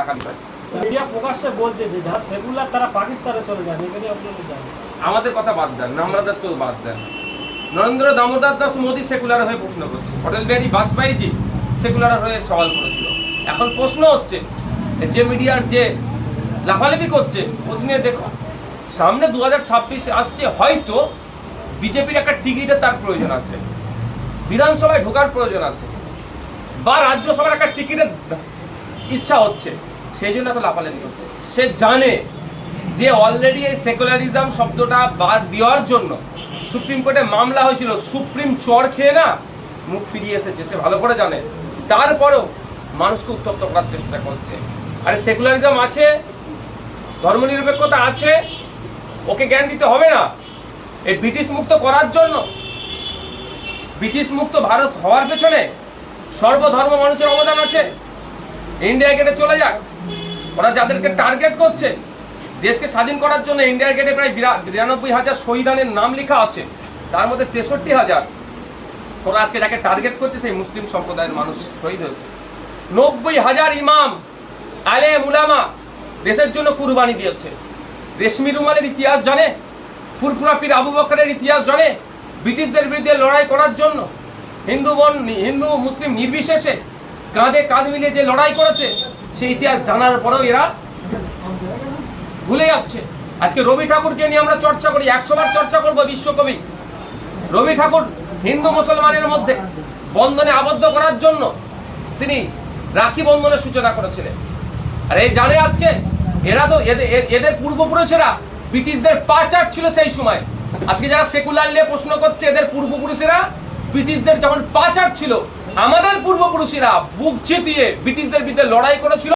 রাখার বিষয়। মিডিয়া প্রকাশ্যে বলছে যে যারা সেকুলার তারা পাকিস্তানে চলে যান এখানে আপনারা জানেন? আমাদের কথা বাদ দেন নামরাদার তো বাদ দেন। নরেন্দ্র দামোদর দাস মোদী সেকুলার হয়ে প্রশ্ন করছে। অটল বিহারী বাজপেয়ীজি সেকুলার হয়ে সওয়াল করেছিল। এখন প্রশ্ন হচ্ছে যে মিডিয়ার যে লাফালাফি করছে খোঁজ নিয়ে দেখো সামনে দু হাজার ছাব্বিশ আসছে হয়তো বিজেপির একটা টিকিটের তার প্রয়োজন আছে। বিধানসভায় ঢোকার প্রয়োজন আছে। বা রাজ্যসভার একটা টিকিটের ইচ্ছা হচ্ছে, সেই জন্য এত লাফালাফি করছে সে জানে যে অলরেডি এই সেকুলারিজম শব্দটা বাদ দেওয়ার জন্য সুপ্রিম কোর্টে মামলা হয়েছিল, সুপ্রিম চর খেয়ে না মুখ ফিরিয়ে এসেছে, সে ভালো করে জানে। তারপরেও মানুষকে উত্তপ্ত করার চেষ্টা করছে। আরে সেকুলারিজম আছে, ধর্মনিরপেক্ষতা আছে, ওকে জ্ঞান দিতে হবে না। এই ব্রিটিশ মুক্ত করার জন্য, ব্রিটিশ মুক্ত ভারত হওয়ার পেছনে সর্বধর্ম মানুষের অবদান আছে। ইন্ডিয়া গেটে চলে যাক। ওরা যাদেরকে টার্গেট করছে, দেশকে স্বাধীন করার জন্য ইন্ডিয়া গেটে প্রায় বিরানব্বই হাজার শহীদানের নাম লেখা আছে। তার মধ্যে তেষট্টি হাজার। ওরা আজকে যাকে টার্গেট করছে, সেই মুসলিম সম্প্রদায়ের মানুষ শহীদ হয়েছে। নব্বই হাজার ইমাম আলে মুলামা দেশের জন্য কুরবানি দিয়েছে। রেশমি রুমালের ইতিহাস জানে, ফুরফুরা পীর আবু বকরের ইতিহাস জানে, ব্রিটিশদের বিরুদ্ধে লড়াই করার জন্য হিন্দু বন হিন্দু, মুসলিম নির্বিশেষে কাঁধে কাঁধ মিলিয়ে যে লড়াই করেছে, সেই ইতিহাস জানার পরেও এরা ভুলে যাচ্ছে। আজকে রবি ঠাকুরকে নিয়ে আমরা চর্চা করি, একশো বার চর্চা করব বিশ্বকবি। রবি ঠাকুর হিন্দু মুসলমানের মধ্যে বন্ধনে আবদ্ধ করার জন্য তিনি রাখি বন্ধনের সূচনা করেছিলেন। আর এই জানে আজকে, এরা তো এদের পূর্বপুরুষেরা ব্রিটিশদের পাচার ছিল সেই সময়। আজকে যারা সেকুলার নিয়ে প্রশ্ন করছে, এদের পূর্বপুরুষেরা ব্রিটিশদের যখন পাচার ছিল আমাদের পূর্বপুরুষেরা বুক চিতিয়ে ব্রিটিশদের বিরুদ্ধে লড়াই করেছিল।